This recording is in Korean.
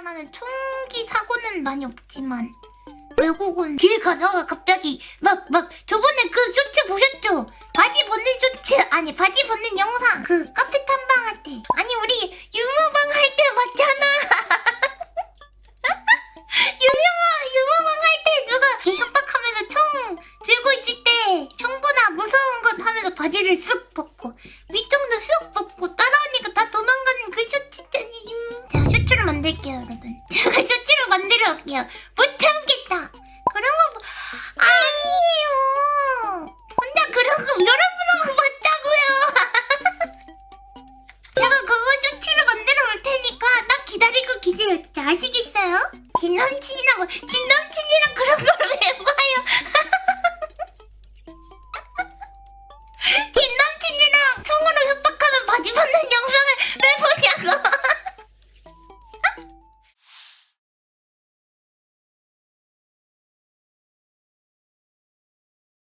우리나라는 총기 사고는 많이 없지만 외국은 길 가다가 갑자기 막 막 저번에 그 쇼츠 보셨죠? 바지 벗는 쇼츠 아니 바지 벗는 영상. 그 카페 탐방할 때. 아니 우리 유머방 할 때 봤잖아. 유명한 유머방 할 때 누가 협박하면서 총 들고 있을 때 형보다 무서운 것 하면서 바지를 쓱 벗고 만들게요 여러분. 제가 쇼츠를 만들어 올게요. 못 참겠다. 그런 거 뭐- 아니에요. 혼자 그런 거 여러분하고 봤다고요. 제가 그거 쇼츠로 만들어 올 테니까 딱 기다리고 계세요. 진짜 아시겠어요? 진 남친이라고 진